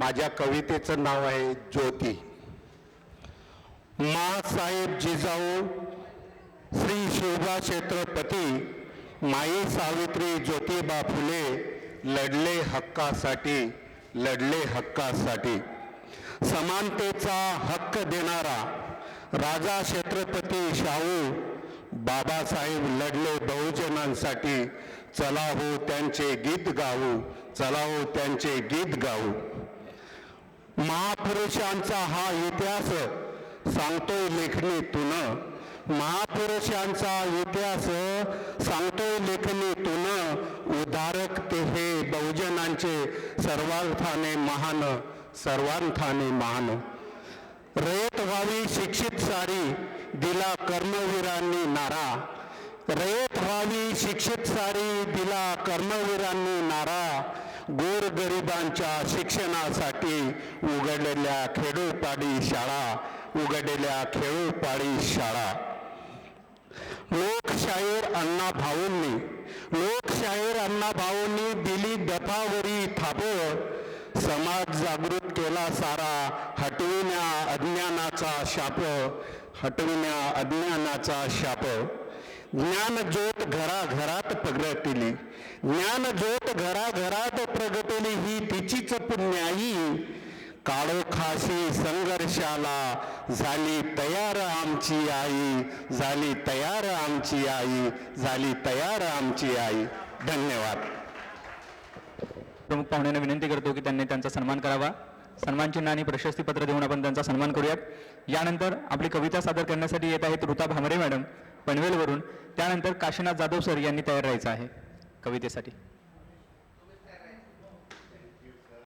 माझ्या कवितेचं नाव आहे ज्योती. मासाहेब जिजाऊ श्री शिवबा क्षेत्रपती माई सावित्री ज्योतिबा फुले लढले हक्कासाठी लढले हक्कासाठी. समानतेचा हक्क देणारा राजा छत्रपती शाहू बाबासाहेब लढले बहुजनांसाठी चला हो त्यांचे गीत गाऊ चला हो त्यांचे गीत गाऊ. महापुरुषांचा हा इतिहास सांगतोय लेखणीतून महापुरुषांचा इतिहास सांगतोय लेखणीतून उदारक ते हे बहुजनांचे सर्वार्थाने महान सर्वांथाने महान. रयत व्हावी शिक्षित सारी दिला कर्मवीरांनी नारा. रयत व्हावी शिक्षित सारी दिला कर्मवीरांनी नारा. गोरगरिबांच्या शिक्षणासाठी उघडलेल्या खेडोपाडी शाळा उघडलेल्या खेडोपाडी शाळा. लोकशाहीर अण्णा भाऊंनी लोकशाहीर अण्णा भाऊंनी दिली दफावरी थाप समाज जागृत केला सारा हटविण्या अज्ञानाचा शाप हटविण्या अज्ञानाचा शाप. ज्ञान ज्योत घराघरात प्रगटली. ज्ञान ज्योत घराघरात प्रगटली ही तिचीच पुण्याई. काळोखाशी संघर्षाला झाली तयार आमची आई झाली तयार आमची आई झाली तयार आमची आई. धन्यवाद. प्रमुख पाहुण्यांना विनंती करतो की त्यांनी त्यांचा सन्मान करावा. सन्मान चिन्ह आणि प्रशस्तीपत्र देऊन आपण त्यांचा सन्मान करूयात. यानंतर आपली कविता सादर करण्यासाठी येत आहेत ऋता भामरे मॅडम. पनवेलवरून त्यानंतर काशीनाथ जाधव सर यांनी तयार राहायचं आहे. कवितेसाठी.